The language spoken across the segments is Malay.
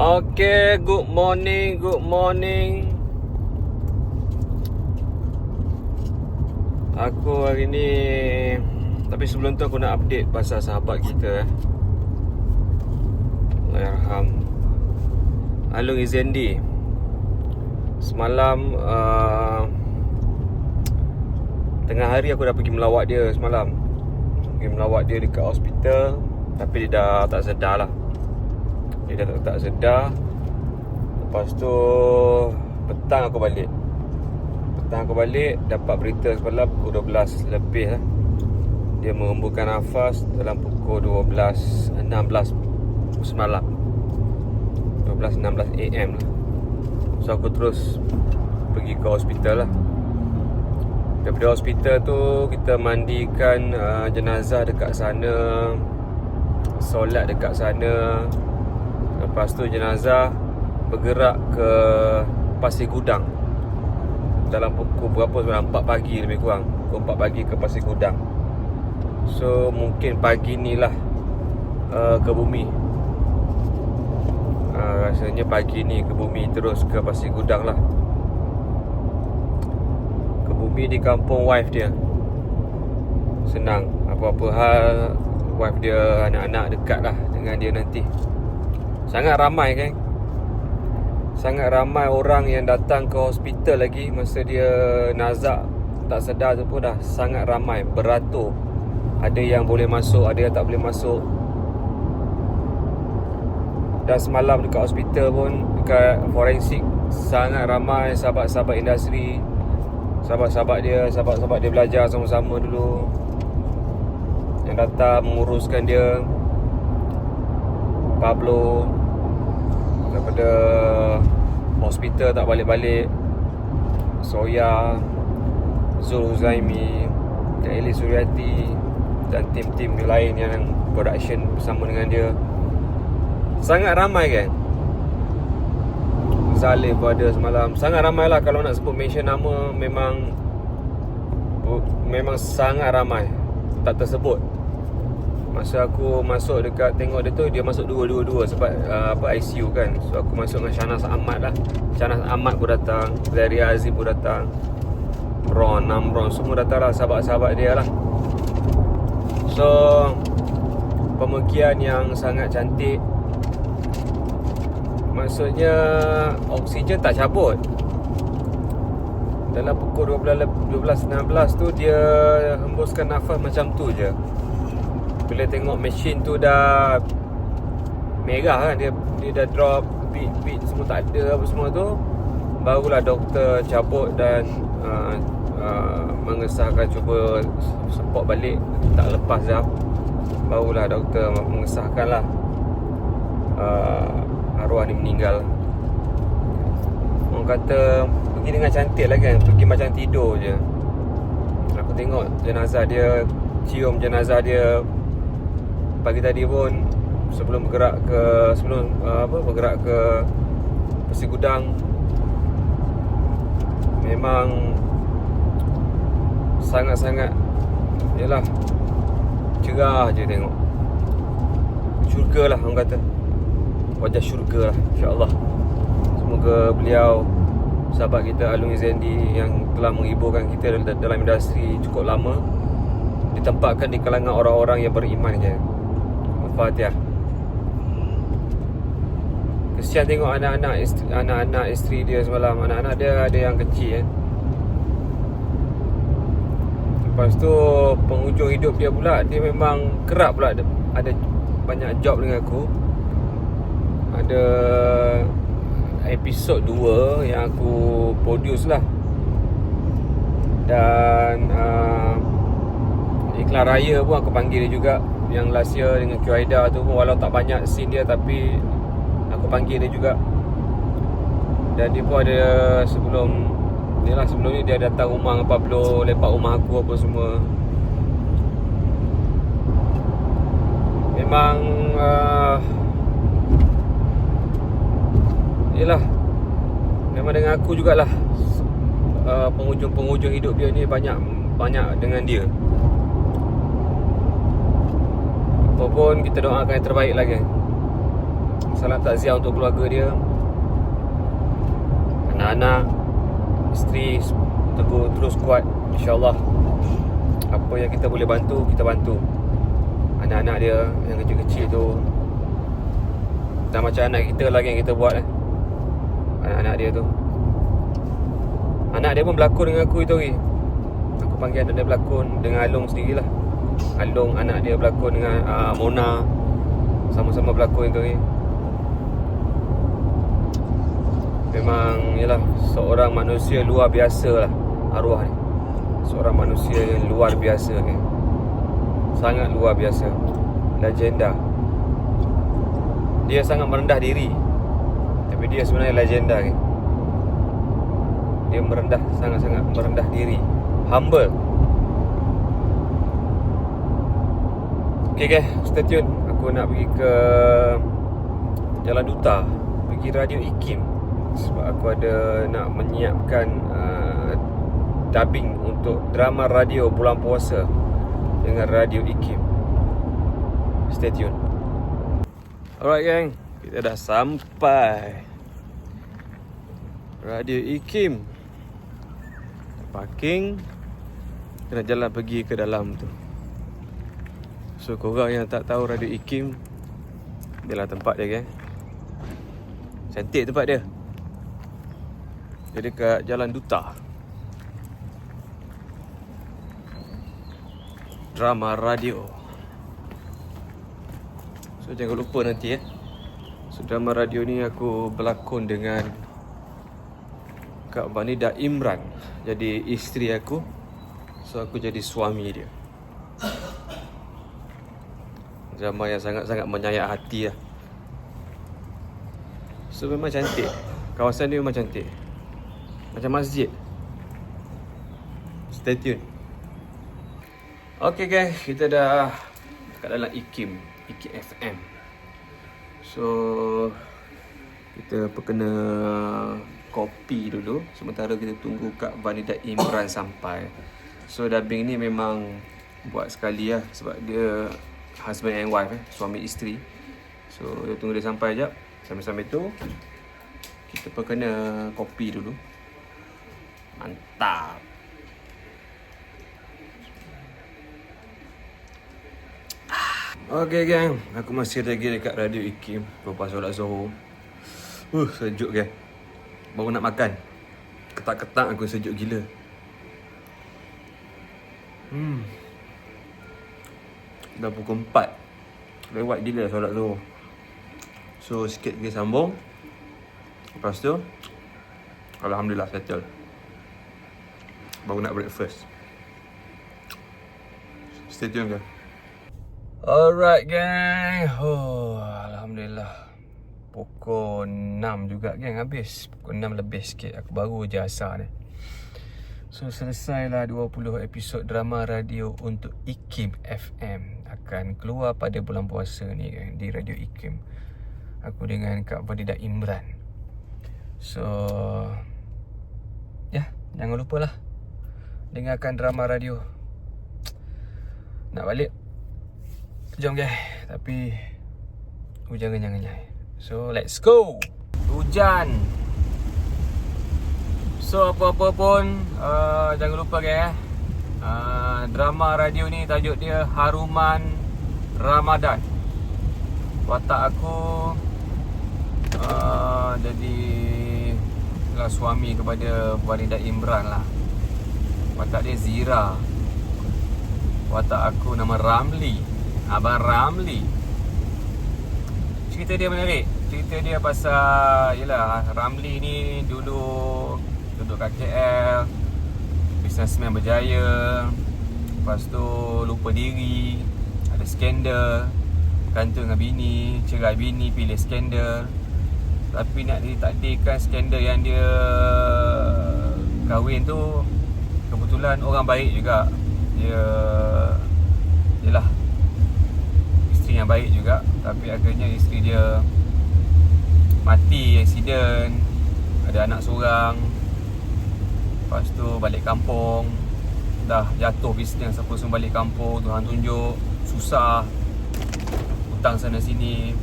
Okay, good morning, good morning. Aku hari ni Tapi sebelum tu aku nak update pasal sahabat kita eh. Allahyarham Alung Izendi Semalam uh, Tengah hari aku dah pergi melawat dia semalam Pergi melawat dia dekat hospital Tapi dia dah tak sedar lah Dia dah tak, sedar. Lepas tu Petang aku balik. Petang aku balik Dapat berita semalam Pukul 12 lebih lah. Dia mengembukan nafas Dalam pukul 12 16 Semalam. 12.16 AM lah. So aku terus Pergi ke hospital lah. Daripada hospital tu Kita mandikan uh, jenazah dekat sana Solat dekat sana Lepas tu jenazah Bergerak ke Pasir Gudang. Dalam pukul berapa? Sebenarnya 4 pagi lebih kurang. Pukul 4 pagi ke Pasir Gudang. So mungkin pagi ni lah uh, Ke bumi. Uh, Rasanya pagi ni ke bumi Terus ke Pasir Gudang lah. Ke bumi di kampung wife dia. Senang. Apa-apa hal Wife dia Anak-anak dekat lah Dengan dia nanti Sangat ramai kan? Sangat ramai orang yang datang ke hospital lagi Masa dia nazak Tak sedar tu pun dah Sangat ramai Beratur. Ada yang boleh masuk Ada yang tak boleh masuk. Dan semalam dekat hospital pun Dekat forensik Sangat ramai sahabat-sahabat industri. Sahabat-sahabat dia Sahabat-sahabat dia belajar sama-sama dulu. Yang datang menguruskan dia. Pablo Daripada Hospital tak balik-balik. Soya Zul Zaimi Dan Eli Suryati Dan tim-tim lain yang Production bersama dengan dia. Sangat ramai kan? Zalif ada semalam. Sangat ramai lah Kalau nak sebut mention nama Memang Memang sangat ramai. Tak tersebut Masa aku masuk dekat tengok dia tu Dia masuk dua-dua-dua Sebab uh, apa ICU kan. So aku masuk dengan Shanas Ahmad lah. Shanas Ahmad pun datang Zaria Aziz pun datang Ron, Namron Semua datang lah Sahabat-sahabat dia lah. So Pemergian yang sangat cantik. Maksudnya Oksigen tak cabut. Dalam pukul 12.16 tu Dia hembuskan nafas macam tu je bila tengok mesin tu dah merah kan dia dia dah drop beat beat semua tak ada apa semua tu barulah doktor cabut dan uh, uh, mengesahkan cuba support balik. Tak lepas dah barulah doktor mengesahkan lah. Uh, arwah ni meninggal. Orang kata pergi dengan cantik lah kan pergi macam tidur je. Aku tengok jenazah dia cium jenazah dia pagi tadi pun sebelum bergerak ke sebelum uh, apa bergerak ke Pasir Gudang memang sangat-sangat yalah cerah je tengok. Syurga lah orang kata. Wajah syurga lah insyaAllah. Semoga beliau sahabat kita Alung Izendi yang telah menghiburkan kita dalam industri cukup lama ditempatkan di kalangan orang-orang yang beriman je Al-Fatihah Kesian tengok anak-anak isteri, anak-anak isteri dia semalam. Anak-anak dia ada yang kecil eh. Lepas tu penghujung hidup dia pula Dia memang kerap pula ada, ada banyak job dengan aku. Ada episod 2 yang aku produce lah. Dan uh, iklan raya pun aku panggil dia juga yang last year dengan Qaida tu pun walau tak banyak scene dia tapi aku panggil dia juga. Dan dia pun ada sebelum ni lah sebelum ni dia datang rumah dengan Pablo lepak rumah aku apa semua. Memang uh, yelah memang dengan aku jugalah uh, penghujung-penghujung hidup dia ni banyak banyak dengan dia Apapun kita doakan yang terbaik lagi. Salam takziah untuk keluarga dia. Anak-anak Isteri Teguh terus kuat InsyaAllah. Apa yang kita boleh bantu Kita bantu. Anak-anak dia Yang kecil-kecil tu Dan macam anak kita lagi yang kita buat eh. Anak-anak dia tu. Anak dia pun berlakon dengan aku itu lagi Aku panggil anak dia berlakon Dengan Along sendiri Along anak dia berlakon dengan uh, Mona. Sama-sama berlakon itu lagi Memang Yalah Seorang manusia luar biasa lah Arwah ni. Seorang manusia yang luar biasa ni. Sangat luar biasa. Legenda. Dia sangat merendah diri. Tapi dia sebenarnya legenda ni. Dia merendah Sangat-sangat merendah diri. Humble Okay okay Stay tune. Aku nak pergi ke Jalan Duta. Pergi Radio IKIM. Sebab aku ada nak menyiapkan uh, dubbing untuk drama radio bulan puasa dengan Radio IKIM. Stay tune. Alright gang, kita dah sampai. Radio IKIM. Parking. Kena jalan pergi ke dalam tu So korang yang tak tahu Radio IKIM Inilah tempat dia gang Cantik tempat dia. Dia dekat Jalan Duta. Drama radio. So jangan lupa nanti eh. So drama radio ni aku berlakon dengan Kak Vanida Imran Jadi isteri aku. So aku jadi suami dia Drama yang sangat-sangat menyayak hati lah. So memang cantik. Kawasan dia memang cantik. Macam masjid. Stay tune. Okay guys. Kita dah Dekat dalam IKIM IKIM FM So Kita perkena Kopi dulu. Sementara kita tunggu Kak Vanida Imran sampai. So dubbing ni memang Buat sekali lah Sebab dia Husband and wife eh Suami isteri. So kita tunggu dia sampai jap. Sambil-sambil tu Kita perkena kopi dulu. Mantap. Okay gang, aku masih lagi dekat Radio Ikim Lepas solat Zohor. Uh, sejuk gang Baru nak makan. Ketak-ketak aku sejuk gila. Hmm Dah pukul 4 Lewat gila solat Zohor So sikit lagi sambung Lepas tu Alhamdulillah settle baru nak breakfast. Stay tune guys. Alright gang. Oh, alhamdulillah. Pukul 6 juga gang habis. Pukul 6 lebih sikit aku baru je asar ni. So selesailah 20 episod drama radio untuk IKIM FM akan keluar pada bulan puasa ni gang di radio IKIM. Aku dengan Kak Fadida Imran. So ya, yeah, jangan lupa lah dengarkan drama radio. Nak balik. Jom guys. Tapi hujan kenyang-kenyang. So let's go. Hujan. So apa-apa pun uh, jangan lupa guys. Uh, drama radio ni tajuk dia Haruman Ramadan. Watak aku uh, jadi lah suami kepada Wanida Imran lah. Watak dia Zira Watak aku nama Ramli Abang Ramli Cerita dia menarik Cerita dia pasal Yelah Ramli ni dulu Duduk kat KL Businessman berjaya. Lepas tu lupa diri Ada skandal Kantor dengan bini Cerai bini pilih skandal. Tapi nak ditakdirkan skandal yang dia Kahwin tu kebetulan orang baik juga. Dia yalah isteri yang baik juga. Tapi akhirnya isteri dia mati accident ada anak seorang lepas tu balik kampung dah jatuh bisnes apa semua balik kampung Tuhan tunjuk susah. Hutang sana sini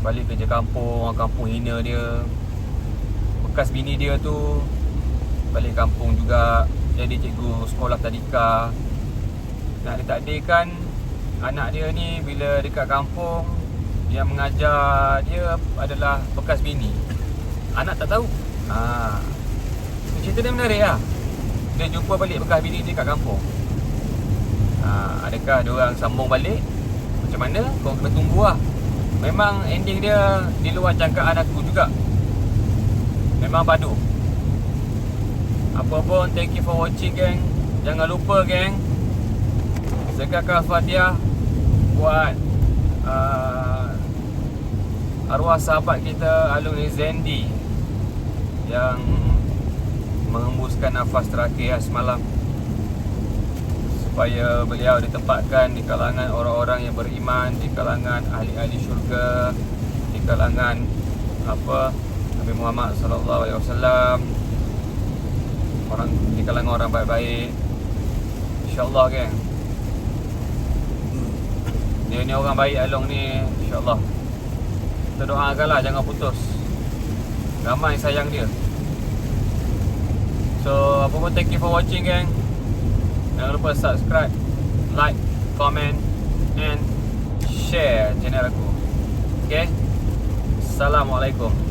Balik kerja kampung Orang kampung hina dia. Bekas bini dia tu Balik kampung juga Jadi cikgu sekolah tadika. Nak ditakdirkan Anak dia ni bila dekat kampung Yang mengajar dia adalah bekas bini. Anak tak tahu. Ha. Cerita dia menarik lah. Dia jumpa balik bekas bini dia kat kampung. Ha. Adakah dia orang sambung balik? Macam mana? Kau kena tunggu lah. Memang ending dia di luar jangkaan aku juga. Memang padu. Apa pun thank you for watching geng. Jangan lupa geng. Sekarkan Al-Fatihah Buat uh, Arwah sahabat kita Alun Zendi Yang Mengembuskan nafas terakhir ya, semalam Supaya beliau ditempatkan di kalangan orang-orang yang beriman Di kalangan ahli-ahli syurga Di kalangan Apa Nabi Muhammad sallallahu alaihi wasallam orang di kalangan orang baik-baik. Insyaallah geng. Dia ni orang baik Along ni insyaallah. Kita doakanlah jangan putus. Ramai sayang dia so apa pun thank you for watching geng jangan lupa subscribe like comment and share channel aku. Okay? Assalamualaikum